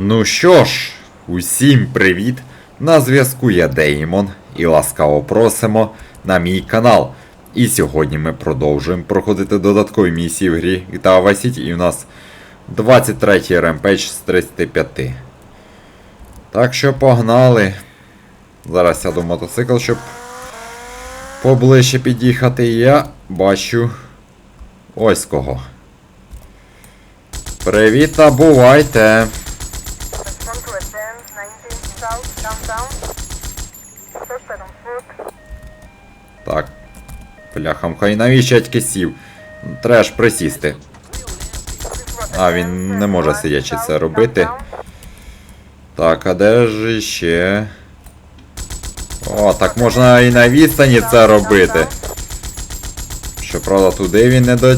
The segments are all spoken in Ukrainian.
Ну що ж, усім привіт! На зв'язку я Деймон і ласкаво просимо на мій канал. І сьогодні ми продовжуємо проходити додаткові місії в грі GTA Vice City і у нас 23 ремпейдж з 35. Так що погнали. Зараз сяду в мотоцикл, щоб поближче під'їхати. Я бачу ось кого. Привіт та бувайте! Так. Бляхам, хай навіщо я тільки сів? Треба ж присісти. А, він не може сидячи це робити. Так, а де ж ще? О, так можна і на відстані це робити. Щоправда, туди він не до...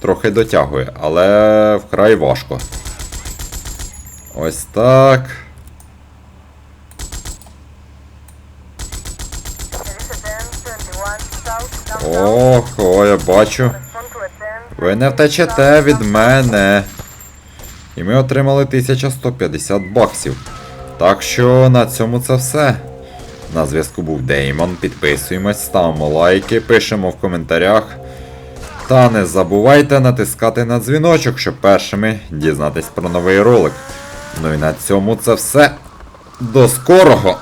трохи дотягує, але вкрай важко. Ось так. Ох, о, я бачу. Ви не втечете від мене. І ми отримали 1150 баксів. Так що на цьому це все. На зв'язку був Деймон. Підписуємось, ставимо лайки, пишемо в коментарях. Та не забувайте натискати на дзвіночок, щоб першими дізнатись про новий ролик. Ну і на цьому це все. До скорого!